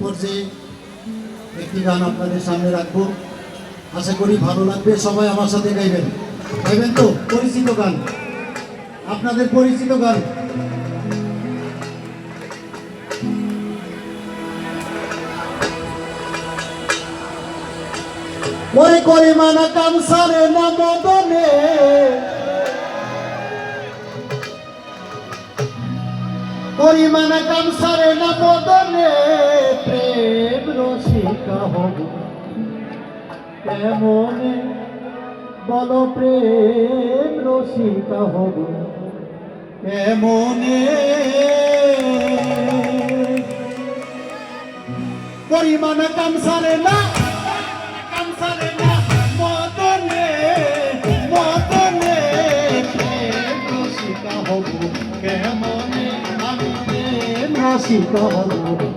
পর্যায়ে একটি গান আপনাদের সামনে রাখব। আশা করি ভালো লাগবে, সবাই আমার সাথে গাইবেন। গাইবেন তো? পরিচিত গান। আপনাদের পরিচিত গান। ওরে করে মানা কামসারে না মদনে কামসারে না মদনে। রসিকা হব কেমনে বল প্রেম রসিকা হব। কেমনে পরিমাণ কামসারে না কামসারে না, মদনে মদনে প্রেম রসিকা হব। কেমনে আমি প্রেম রসিকা হব।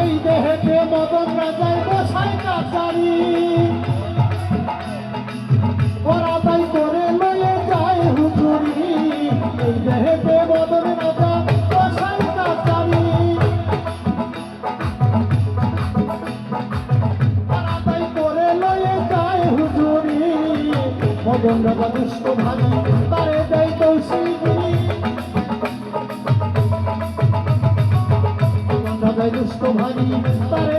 এই দেহেতে মদন রাজাই বসাই ওরা তাই করে লয়ে যায় হুজুরি। এই দেহেতে মদন রাজা বসাই ওরা তাই করে লয়ে যায় হুজুরি। মদন রাজা দুষ্ট তারে দেয় দাদাই দুষ্ট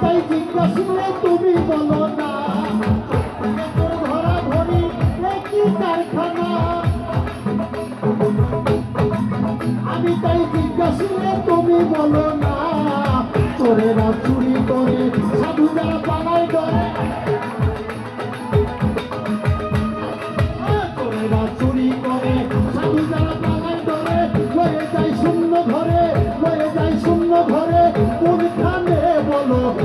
তাই জিজ্ঞাসা তুমি বলো না। ধরা ধরি আমি তাই না। চুরি করে সাধুরা পালায় ধরে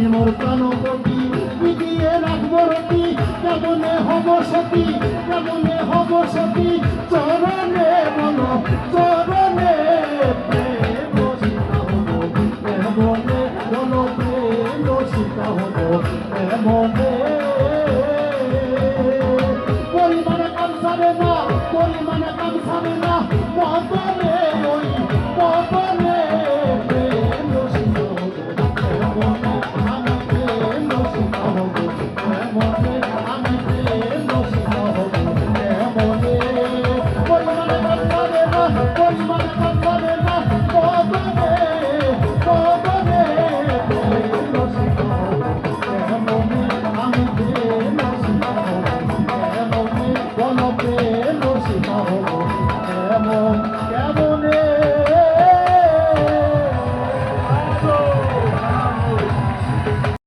আমি মোর প্রাণপতি বিকিয়ে রাখব রতি, কেমনে হব সতী, কেমনে হব সতী? চরণে মন, চরণে প্রেম, সীতা হব কেমনে মন প্রেম, সীতা হব কেমনে পরিমাণে কাম সারে না, পরিমাণে কাম সারে না মতনে ওই মতনে